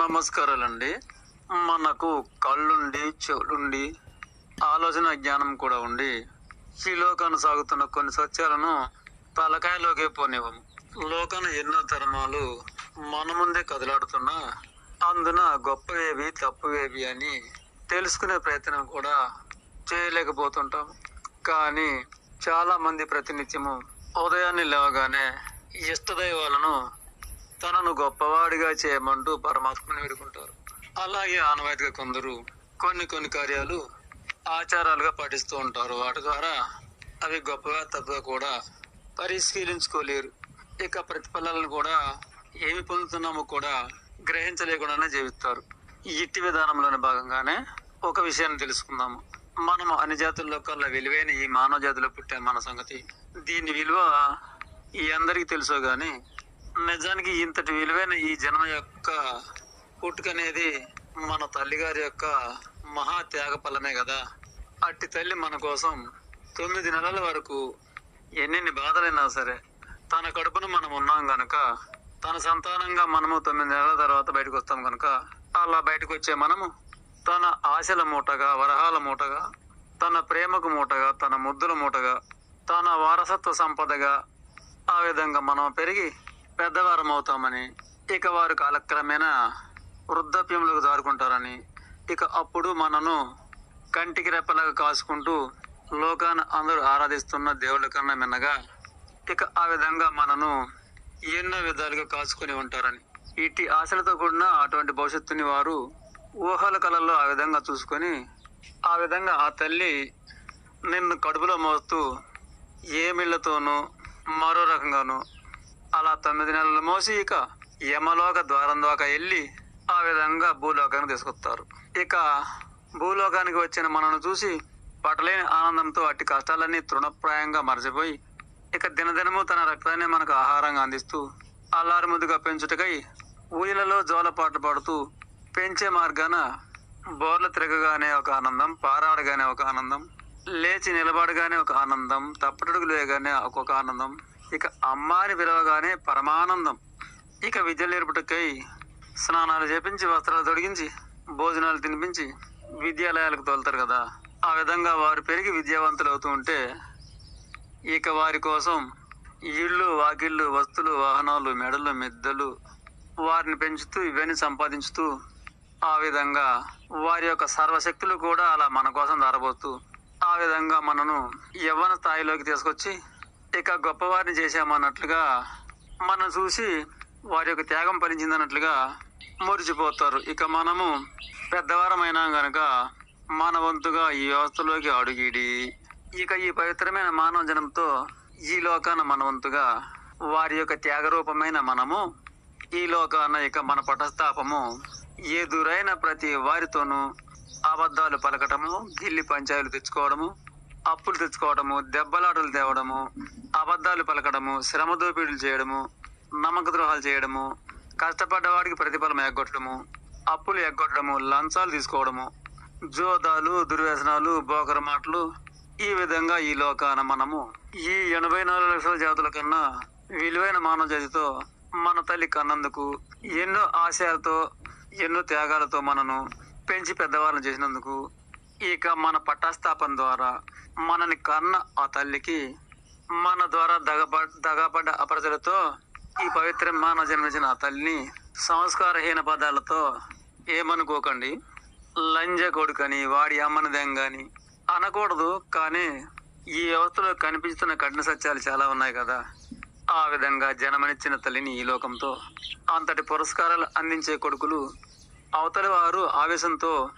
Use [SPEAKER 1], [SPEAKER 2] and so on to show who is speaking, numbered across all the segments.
[SPEAKER 1] నమస్కారాలండి. మనకు కళ్ళుండి చెవులుండి ఆలోచన జ్ఞానం కూడా ఉండి ఈ లోకాన్ని సాగుతున్న కొన్ని సత్యాలను తలకాయలోకే పోనివ్వము. లోకాన ఎన్నో ధర్మాలు మన ముందే కదలాడుతున్నా అందున గొప్పవేవి తప్పువేవి అని తెలుసుకునే ప్రయత్నం కూడా చేయలేకపోతుంటాం. కానీ చాలా మంది ప్రతినిత్యము ఉదయాన్నే లేవగానే ఇష్టదైవాలను తనను గొప్పవాడిగా చేయమంటూ పరమాత్మని వేడుకుంటారు. అలాగే ఆనవాయితీగా కొందరు కొన్ని కొన్ని కార్యాలు ఆచారాలుగా పాటిస్తూ ఉంటారు. వాటి ద్వారా అవి గొప్పగా తప్పగా కూడా పరిశీలించుకోలేరు. ఇక ప్రతిఫలాలను కూడా ఏమి పొందుతున్నామో కూడా గ్రహించలేకుండానే జీవిస్తారు. ఈ ఇట్టి విధానంలోని భాగంగానే ఒక విషయాన్ని తెలుసుకుందాము. మనము అన్ని జాతుల్లో కల్లా విలువైన ఈ మానవ జాతిలో పుట్టే మన సంగతి. దీని విలువ ఈ అందరికీ తెలుసో కానీ నిజానికి ఇంతటి విలువైన ఈ జన్మ యొక్క పుట్టుక అనేది మన తల్లిగారి యొక్క మహా త్యాగ ఫలమే కదా. అట్టి తల్లి మన కోసం తొమ్మిది నెలల వరకు ఎన్నెన్ని బాధలైనా సరే తన కడుపును మనం ఉన్నాం గనక తన సంతానంగా మనము తొమ్మిది నెలల తర్వాత బయటకు వస్తాం కనుక అలా బయటకు వచ్చే మనము తన ఆశల మూటగా వరహాల మూటగా తన ప్రేమకు మూటగా తన ముద్దుల మూటగా తన వారసత్వ సంపదగా ఆ విధంగా మనం పెరిగి పెద్దవారం అవుతామని ఇక వారు కాలక్రమేణా వృద్ధాప్యంలోకి జారుకుంటారని ఇక అప్పుడు మనను కంటికి రెప్పలాగా కాసుకుంటూ లోకాన అందరూ ఆరాధిస్తున్న దేవుళ్ళ కన్నా మిన్నగా ఇక ఆ విధంగా మనను ఎన్నో విధాలుగా కాచుకొని ఉంటారని. ఇటు ఆశలతో కూడిన అటువంటి భవిష్యత్తుని వారు ఊహల కళల్లో ఆ విధంగా చూసుకొని ఆ విధంగా ఆ తల్లి నిన్ను కడుపులో మోస్తూ ఏ మిళ్ళతోనూ మరో రకంగానూ అలా తొమ్మిది నెలలు మోసి ఇక యమలోక ద్వారం దాకా వెళ్ళి ఆ విధంగా భూలోకానికి తీసుకొస్తారు. ఇక భూలోకానికి వచ్చిన మనను చూసి పట్టలేని ఆనందంతో అట్టి కష్టాలన్నీ తృణప్రాయంగా మరచిపోయి ఇక దినదినము తన రక్తాన్ని మనకు ఆహారంగా అందిస్తూ అల్లారు ముద్దుగా పెంచుటకై ఊయలలో జోలపాటు పాడుతూ పెంచే మార్గాన బోర్లు తిరగగానే ఒక ఆనందం పారాడగానే ఒక ఆనందం లేచి నిలబడగానే ఒక ఆనందం తప్పటడుగులు లేగానే ఒక్కొక్క ఆనందం ఇక అమ్మాని పిలవగానే పరమానందం. ఇక విద్య నేర్పుటకై స్నానాలు చేపించి వస్త్రాలు తొడిగించి భోజనాలు తినిపించి విద్యాలయాలకు తోలుతారు కదా. ఆ విధంగా వారు పెరిగి విద్యావంతులు అవుతూ ఉంటే ఇక వారి కోసం ఇళ్ళు వాకిళ్ళు వస్తువులు వాహనాలు మెడలు మెద్దలు వారిని పెంచుతూ ఇవన్నీ సంపాదించుతూ ఆ విధంగా వారి యొక్క సర్వశక్తులు కూడా అలా మన కోసం దారబోతూ ఆ విధంగా మనను యవ్వన స్థాయిలోకి తీసుకొచ్చి ఇక గొప్పవారిని చేశామన్నట్లుగా మనం చూసి వారి యొక్క త్యాగం ఫలించిందన్నట్లుగా మురిచిపోతారు ఇక మనము పెద్దవారమైనా గనక మన వంతుగా ఈ వ్యవస్థలోకి అడుగిడి ఇక ఈ పవిత్రమైన మానవ జనంతో ఈ లోకాన మన వంతుగా వారి యొక్క త్యాగరూపమైన మనము ఈ లోకాన ఇక మన పటస్థాపము ఎదురైన ప్రతి వారితోనూ అబద్ధాలు పలకటము గిల్లి పంచాయలు తెచ్చుకోవడము అప్పులు తెచ్చుకోవడము దెబ్బలాటలు తేవడము అబద్ధాలు పలకడము శ్రమ దోపిడీలు చేయడము నమ్మక ద్రోహాలు చేయడము కష్టపడ్డ వాడికి ప్రతిఫలం ఎగ్గొట్టడము అప్పులు ఎగ్గొట్టడము లంచాలు తీసుకోవడము జోదాలు దుర్వ్యసనాలు బోకర మాటలు ఈ విధంగా ఈ లోకాన మనము ఈ ఎనభై నాలుగు లక్షల జాతుల కన్నా విలువైన మానవ జాతితో మన తల్లి కన్నందుకు ఎన్నో ఆశయాలతో ఎన్నో త్యాగాలతో మనను పెంచి పెద్దవాళ్ళని చేసినందుకు ఇక మన పట్టాస్థాపన ద్వారా మనని కన్న ఆ తల్లికి మన ద్వారా దగప దగాపడ్డ అపరచలతో ఈ పవిత్ర మానవ జన్మించిన తల్లిని సంస్కారహీన పదాలతో ఏమనుకోకండి. లంజ కొడుకని వాడి అమ్మని దెంగని అనకూడదు. కానీ ఈ వ్యవస్థలో కనిపిస్తున్న కఠిన సత్యాలు చాలా ఉన్నాయి కదా. ఆ విధంగా జనమనిచ్చిన తల్లిని ఈ లోకంతో అంతటి పురస్కారాలు అందించే కొడుకులు అవతలి వారు ఆవేశంతో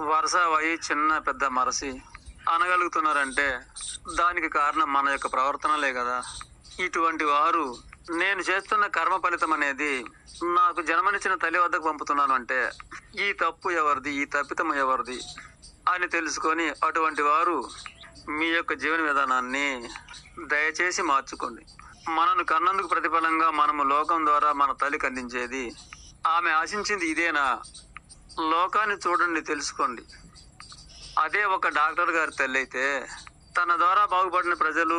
[SPEAKER 1] వరుస వయి చిన్న పెద్ద మరసి అనగలుగుతున్నారంటే దానికి కారణం మన యొక్క ప్రవర్తనలే కదా. ఇటువంటి వారు నేను చేస్తున్న కర్మ ఫలితం అనేది నాకు జన్మనిచ్చిన తల్లి వద్దకు పంపుతున్నాను అంటే ఈ తప్పు ఎవరిది ఈ తప్పితం ఎవరిది అని తెలుసుకొని అటువంటి వారు మీ యొక్క జీవన విధానాన్ని దయచేసి మార్చుకోండి. మనను కన్నందుకు ప్రతిఫలంగా మనము లోకం ద్వారా మన తల్లి అందించేది ఆమె ఆశించింది ఇదేనా? లోకాన్ని చూడండి తెలుసుకోండి. అదే ఒక డాక్టర్ గారి తల్లి అయితే తన ద్వారా బాగుపడిన ప్రజలు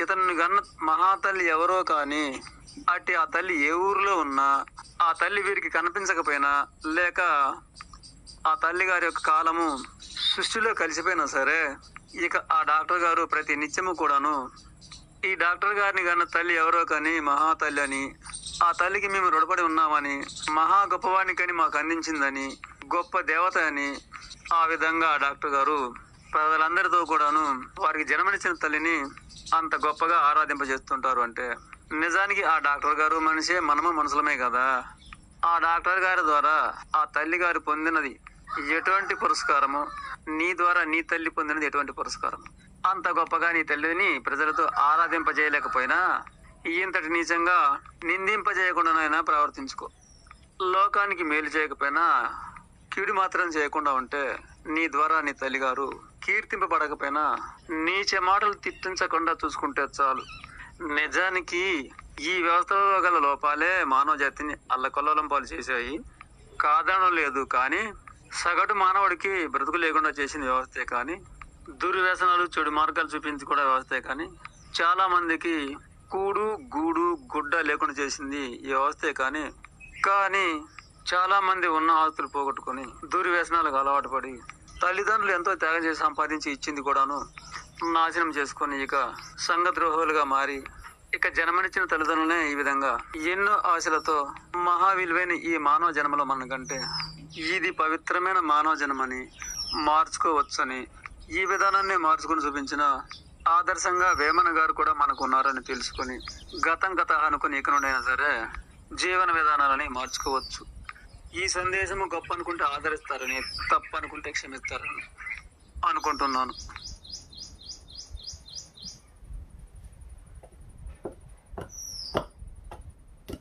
[SPEAKER 1] ఇతను గన్న మహాతల్లి ఎవరో కానీ అట్టి ఆ తల్లి ఏ ఊరిలో ఉన్నా ఆ తల్లి వీరికి కనిపించకపోయినా లేక ఆ తల్లి గారి యొక్క కాలము సృష్టిలో కలిసిపోయినా సరే ఇక ఆ డాక్టర్ గారు ప్రతి నిత్యము కూడాను ఈ డాక్టర్ గారిని కన్న తల్లి ఎవరో కానీ మహాతల్లి అని ఆ తల్లికి మేము రుణపడి ఉన్నామని మహా గొప్పవాణికని మాకు అందించిందని గొప్ప దేవత అని ఆ విధంగా డాక్టర్ గారు ప్రజలందరితో కూడాను వారికి జన్మనిచ్చిన తల్లిని అంత గొప్పగా ఆరాధింపజేస్తుంటారు అంటే నిజానికి ఆ డాక్టర్ గారు మనిషే మనము మనుషులమే కదా. ఆ డాక్టర్ గారి ద్వారా ఆ తల్లి గారు పొందినది ఎటువంటి పురస్కారము? నీ ద్వారా నీ తల్లి పొందినది ఎటువంటి పురస్కారం అంత గొప్పగా నీ తల్లిని ప్రజలతో ఆరాధింపజేయలేకపోయినా ఇంతటి నీచంగా నిందింపజేయకుండానైనా ప్రవర్తించుకో. లోకానికి మేలు చేయకపోయినా కీడు మాత్రం చేయకుండా ఉంటే నీ ద్వారా నీ తల్లిగారు కీర్తింపబడకపోయినా నీచే మాటలు తిట్టించకుండా చూసుకుంటే చాలు. నిజానికి ఈ వ్యవస్థలో గల లోపాలే మానవ జాతిని అల్లకొల్లోలం పాలు చేశాయి. కాదనం లేదు కానీ సగటు మానవుడికి బ్రతుకు లేకుండా చేసిన వ్యవస్థే కానీ దుర్వ్యసనాలు చెడు మార్గాలు చూపించి కూడా వ్యవస్థే కానీ చాలా మందికి కూడు గూడు గుడ్డ లేకుండా చేసింది ఈ వ్యవస్థే కానీ కానీ చాలా మంది ఉన్న ఆస్తులు పోగొట్టుకొని దుర్వ్యసనాలకు అలవాటు పడి తల్లిదండ్రులు ఎంతో త్యాగం చేసి సంపాదించి ఇచ్చింది కూడాను నాశనం చేసుకొని ఇక సంఘద్రోహులుగా మారి ఇక జన్మనిచ్చిన తల్లిదండ్రులనే ఈ విధంగా ఎన్నో ఆశలతో మహా విలువైన ఈ మానవ జన్మలో మనకంటే ఇది పవిత్రమైన మానవ జన్మని మార్చుకోవచ్చని ఈ విధానాన్ని మార్చుకుని చూపించిన ఆదర్శంగా వేమన గారు కూడా మనకు ఉన్నారని తెలుసుకొని గతం గత అనుకుని ఇక నుండైనా సరే జీవన విధానాలని మార్చుకోవచ్చు. ఈ సందేశము గొప్ప అనుకుంటే ఆదరిస్తారని తప్పు అనుకుంటే క్షమిస్తారని అనుకుంటున్నాను.